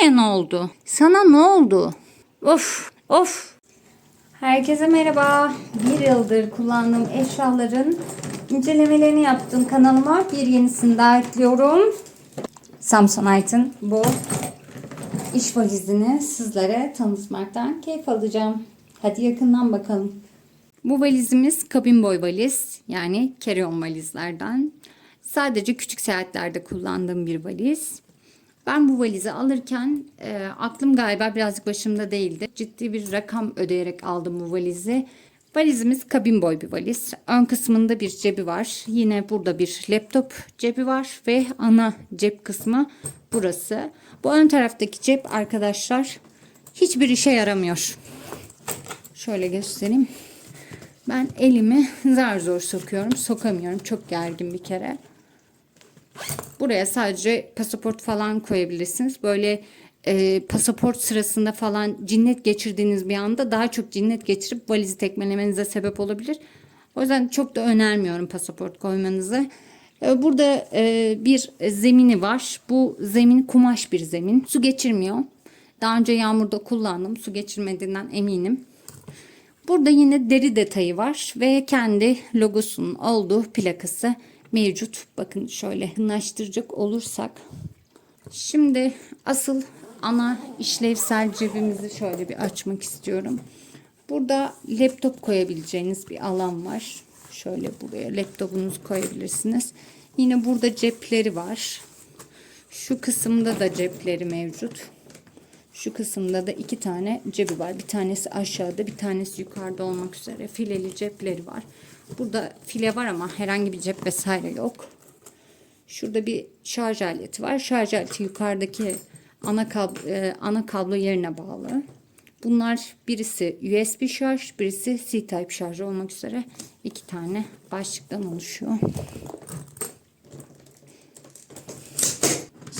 Buraya ne oldu? Sana ne oldu? Of of. Herkese merhaba. Bir yıldır kullandığım eşyaların incelemelerini yaptığım kanalıma bir yenisini daha ekliyorum. Samsonite'ın bu iş valizini sizlere tanıtmaktan keyif alacağım. Hadi yakından bakalım. Bu valizimiz kabin boy valiz yani carry-on valizlerden. Sadece küçük seyahatlerde kullandığım bir valiz. Ben bu valizi alırken e, aklım galiba birazcık başımda değildi. Ciddi bir rakam ödeyerek aldım bu valizi. Valizimiz kabin boy bir valiz. Ön kısmında bir cebi var. Yine burada bir laptop cebi var ve ana cep kısmı burası. Bu ön taraftaki cep arkadaşlar hiçbir işe yaramıyor. Şöyle göstereyim. Ben elimi zar zor sokuyorum. Sokamıyorum. Çok gergin bir kere. Buraya sadece pasaport falan koyabilirsiniz. Böyle e, pasaport sırasında falan cinnet geçirdiğiniz bir anda daha çok cinnet geçirip valizi tekmelemenize sebep olabilir. O yüzden çok da önermiyorum pasaport koymanızı. E, burada e, bir zemini var. Bu zemin kumaş bir zemin. Su geçirmiyor. Daha önce yağmurda kullandım. Su geçirmediğinden eminim. Burada yine deri detayı var ve kendi logosunun olduğu plakası mevcut. Bakın şöyle yakınlaştıracak olursak. Şimdi asıl ana işlevsel cebimizi şöyle bir açmak istiyorum. Burada laptop koyabileceğiniz bir alan var. Şöyle buraya laptopunuzu koyabilirsiniz. Yine burada cepleri var. Şu kısımda da cepleri mevcut. Şu kısımda da iki tane cebi var. Bir tanesi aşağıda, bir tanesi yukarıda olmak üzere fileli cepleri var. Burada file var ama herhangi bir cep vesaire yok. Şurada bir şarj aleti var. Şarj aleti yukarıdaki ana kablo, e, ana kablo yerine bağlı. Bunlar birisi USB şarj, birisi C-Type şarj olmak üzere iki tane başlıktan oluşuyor.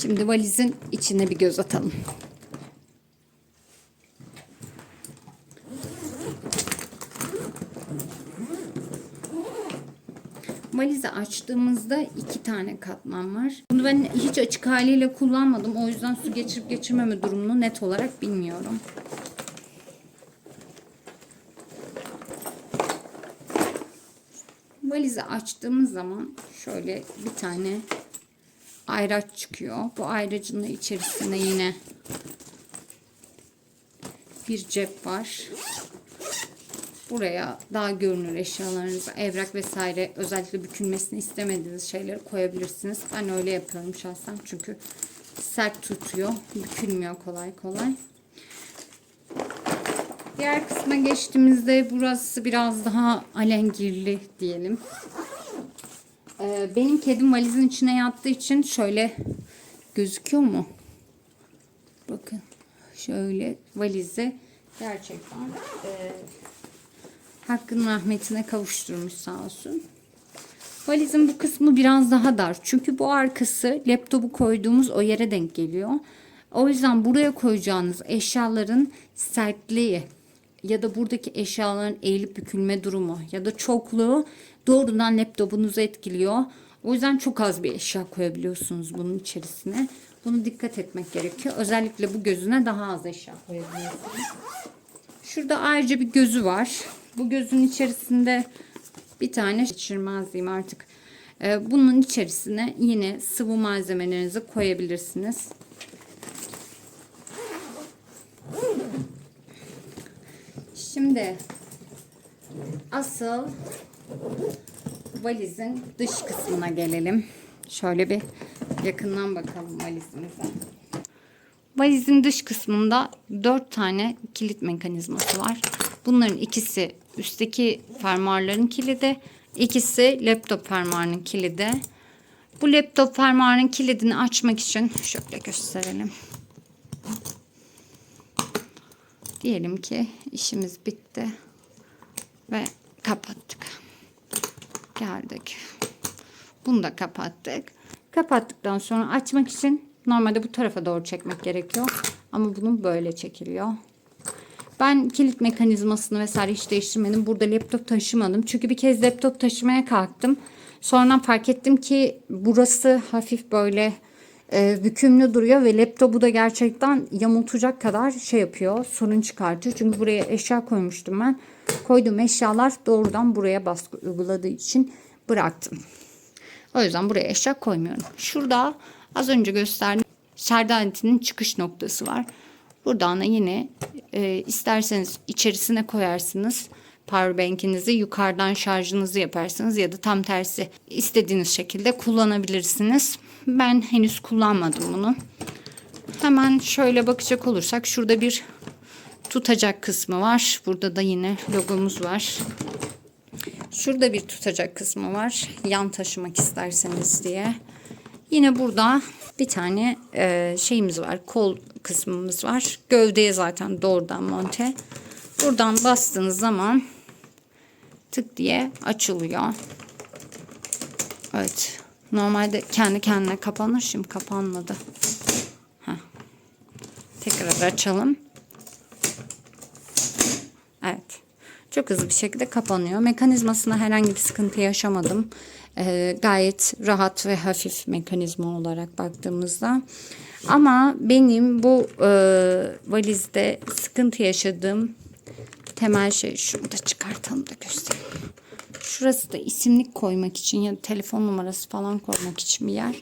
Şimdi valizin içine bir göz atalım. Valizi açtığımızda iki tane katman var. Bunu ben hiç açık haliyle kullanmadım. O yüzden su geçirip geçirmeme durumunu net olarak bilmiyorum. Valizi açtığımız zaman şöyle bir tane ayraç çıkıyor. Bu ayracın da içerisinde yine bir cep var. Buraya daha görünür eşyalarınızı, evrak vesaire özellikle bükülmesini istemediğiniz şeyleri koyabilirsiniz. Ben öyle yapıyorum şahsen çünkü sert tutuyor, bükülmüyor kolay kolay. Diğer kısma geçtiğimizde burası biraz daha alengirli diyelim. Ee, benim kedim valizin içine yattığı için şöyle gözüküyor mu? Bakın şöyle valizi gerçekten e, hakkın rahmetine kavuşturmuş sağ olsun. Valizin bu kısmı biraz daha dar. Çünkü bu arkası laptopu koyduğumuz o yere denk geliyor. O yüzden buraya koyacağınız eşyaların sertliği ya da buradaki eşyaların eğilip bükülme durumu ya da çokluğu doğrudan laptopunuzu etkiliyor. O yüzden çok az bir eşya koyabiliyorsunuz bunun içerisine. Bunu dikkat etmek gerekiyor. Özellikle bu gözüne daha az eşya koyabiliyorsunuz. Şurada ayrıca bir gözü var. Bu gözün içerisinde bir tane geçirmez diyeyim artık. Ee, bunun içerisine yine sıvı malzemelerinizi koyabilirsiniz. Şimdi asıl valizin dış kısmına gelelim. Şöyle bir yakından bakalım valizimize. Valizin dış kısmında 4 tane kilit mekanizması var. Bunların ikisi üstteki fermuarların kilidi, ikisi laptop fermuarının kilidi. Bu laptop fermuarının kilidini açmak için şöyle gösterelim. Diyelim ki işimiz bitti ve kapattık. Geldik. Bunu da kapattık. Kapattıktan sonra açmak için normalde bu tarafa doğru çekmek gerekiyor. Ama bunun böyle çekiliyor. Ben kilit mekanizmasını vesaire hiç değiştirmedim. Burada laptop taşımadım. Çünkü bir kez laptop taşımaya kalktım. Sonra fark ettim ki burası hafif böyle e, bükümlü duruyor ve laptopu da gerçekten yamultacak kadar şey yapıyor. Sorun çıkartıyor. Çünkü buraya eşya koymuştum ben. Koyduğum eşyalar doğrudan buraya baskı uyguladığı için bıraktım. O yüzden buraya eşya koymuyorum. Şurada az önce gösterdiğim şardanetinin çıkış noktası var. Buradan da yine e, isterseniz içerisine koyarsınız powerbank'inizi yukarıdan şarjınızı yaparsınız ya da tam tersi istediğiniz şekilde kullanabilirsiniz. Ben henüz kullanmadım bunu. Hemen şöyle bakacak olursak şurada bir tutacak kısmı var. Burada da yine logomuz var. Şurada bir tutacak kısmı var. Yan taşımak isterseniz diye. Yine burada bir tane e, şeyimiz var. Kol kısmımız var. Gövdeye zaten doğrudan monte. Buradan bastığınız zaman tık diye açılıyor. Evet. Normalde kendi kendine kapanır. Şimdi kapanmadı. Heh. Tekrar açalım. Evet. Çok hızlı bir şekilde kapanıyor. Mekanizmasına herhangi bir sıkıntı yaşamadım. Ee, gayet rahat ve hafif mekanizma olarak baktığımızda. Ama benim bu e, valizde sıkıntı yaşadığım temel şey şunu da çıkartalım da göstereyim. Şurası da isimlik koymak için ya da telefon numarası falan koymak için bir yer.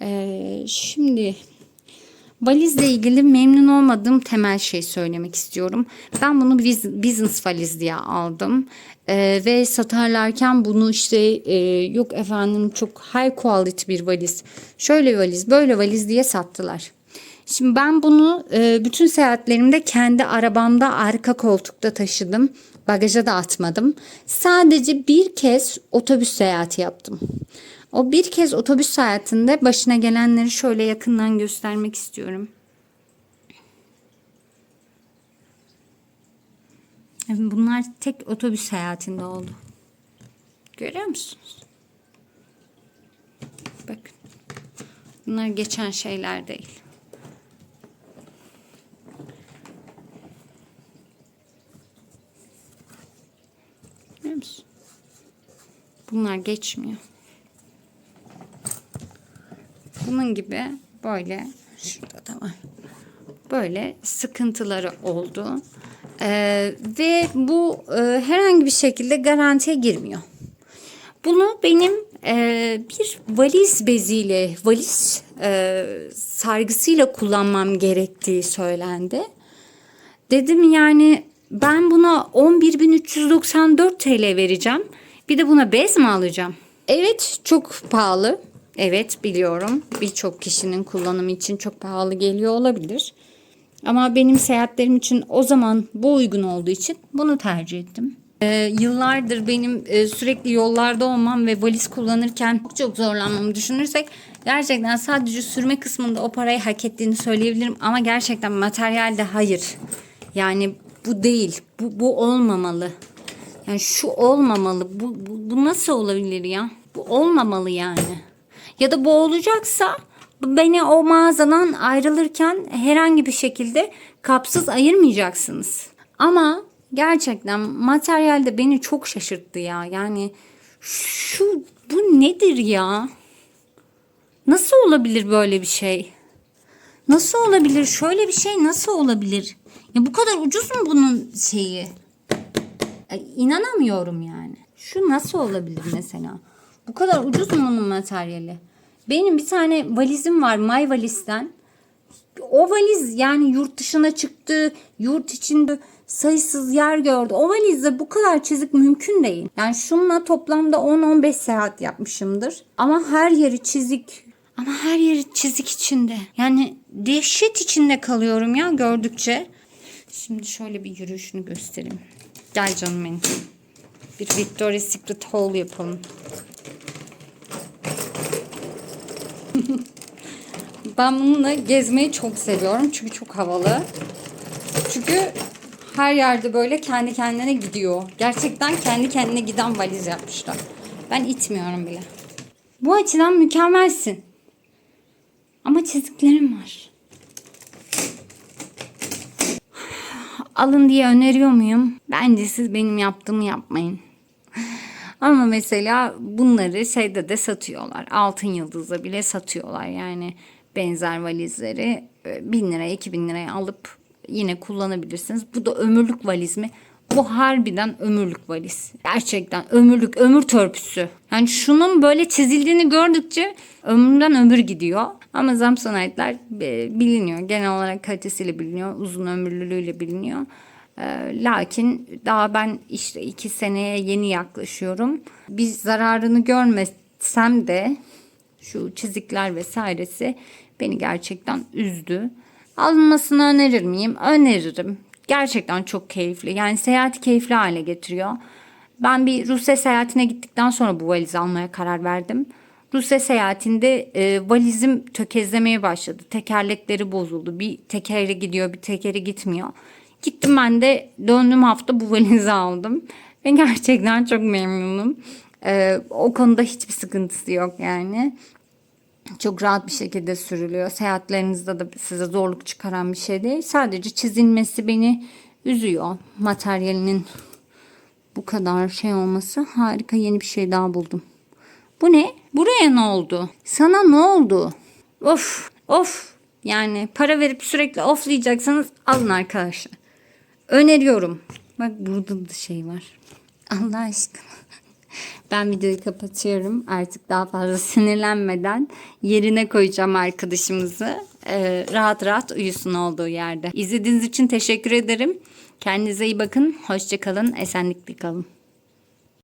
Ee, şimdi valizle ilgili memnun olmadığım temel şey söylemek istiyorum. Ben bunu business valiz diye aldım. Ee, ve satarlarken bunu işte e, yok efendim çok high quality bir valiz. Şöyle valiz böyle valiz diye sattılar. Şimdi ben bunu e, bütün seyahatlerimde kendi arabamda arka koltukta taşıdım. Bagaja da atmadım. Sadece bir kez otobüs seyahati yaptım. O bir kez otobüs seyahatinde başına gelenleri şöyle yakından göstermek istiyorum. Bunlar tek otobüs seyahatinde oldu. Görüyor musunuz? Bakın. Bunlar geçen şeyler değil. Görüyor musun? Bunlar geçmiyor. Bunun gibi böyle şurada da var. Böyle sıkıntıları oldu. Ee, ve bu e, herhangi bir şekilde garantiye girmiyor. Bunu benim e, bir valiz beziyle, valiz e, sargısıyla kullanmam gerektiği söylendi. Dedim yani ben buna 11.394 TL vereceğim. Bir de buna bez mi alacağım? Evet çok pahalı. Evet biliyorum birçok kişinin kullanımı için çok pahalı geliyor olabilir. Ama benim seyahatlerim için o zaman bu uygun olduğu için bunu tercih ettim. Ee, yıllardır benim e, sürekli yollarda olmam ve valiz kullanırken çok, çok zorlanmamı düşünürsek gerçekten sadece sürme kısmında o parayı hak ettiğini söyleyebilirim ama gerçekten materyalde hayır. Yani bu değil. Bu, bu olmamalı. Yani şu olmamalı. Bu, bu, bu nasıl olabilir ya? Bu olmamalı yani. Ya da bu olacaksa beni o mağazadan ayrılırken herhangi bir şekilde kapsız ayırmayacaksınız. Ama gerçekten materyalde beni çok şaşırttı ya. Yani şu bu nedir ya? Nasıl olabilir böyle bir şey? Nasıl olabilir? Şöyle bir şey nasıl olabilir? Ya bu kadar ucuz mu bunun şeyi? Ay, inanamıyorum yani. Şu nasıl olabilir mesela? Bu kadar ucuz mu bunun materyali? Benim bir tane valizim var My Valiz'ten. O valiz yani yurt dışına çıktı, yurt içinde sayısız yer gördü. O valizde bu kadar çizik mümkün değil. Yani şununla toplamda 10-15 seyahat yapmışımdır. Ama her yeri çizik. Ama her yeri çizik içinde. Yani dehşet içinde kalıyorum ya gördükçe. Şimdi şöyle bir yürüyüşünü göstereyim. Gel canım benim. Bir Victoria's Secret haul yapalım. Ben bununla gezmeyi çok seviyorum. Çünkü çok havalı. Çünkü her yerde böyle kendi kendine gidiyor. Gerçekten kendi kendine giden valiz yapmışlar. Ben itmiyorum bile. Bu açıdan mükemmelsin. Ama çiziklerim var. Alın diye öneriyor muyum? Bence siz benim yaptığımı yapmayın. Ama mesela bunları şeyde de satıyorlar. Altın yıldızda bile satıyorlar. Yani benzer valizleri e, 1000 liraya 2000 liraya alıp yine kullanabilirsiniz. Bu da ömürlük valiz mi? Bu harbiden ömürlük valiz. Gerçekten ömürlük, ömür törpüsü. Yani şunun böyle çizildiğini gördükçe ömrümden ömür gidiyor. Ama Samsonite'ler e, biliniyor. Genel olarak kalitesiyle biliniyor. Uzun ömürlülüğüyle biliniyor. E, lakin daha ben işte iki seneye yeni yaklaşıyorum. Bir zararını görmesem de şu çizikler vesairesi beni gerçekten üzdü. Alınmasını önerir miyim? Öneririm. Gerçekten çok keyifli. Yani seyahati keyifli hale getiriyor. Ben bir Rusya seyahatine gittikten sonra bu valizi almaya karar verdim. Rusya seyahatinde e, valizim tökezlemeye başladı. Tekerlekleri bozuldu. Bir tekeri gidiyor, bir tekeri gitmiyor. Gittim ben de döndüğüm hafta bu valizi aldım. Ve gerçekten çok memnunum. E, o konuda hiçbir sıkıntısı yok yani çok rahat bir şekilde sürülüyor. Seyahatlerinizde de size zorluk çıkaran bir şey değil. Sadece çizilmesi beni üzüyor. Materyalinin bu kadar şey olması harika yeni bir şey daha buldum. Bu ne? Buraya ne oldu? Sana ne oldu? Of of yani para verip sürekli oflayacaksanız alın arkadaşlar. Öneriyorum. Bak burada da şey var. Allah aşkına. Ben videoyu kapatıyorum. Artık daha fazla sinirlenmeden yerine koyacağım arkadaşımızı. Ee, rahat rahat uyusun olduğu yerde. İzlediğiniz için teşekkür ederim. Kendinize iyi bakın. Hoşçakalın. Esenlikle kalın.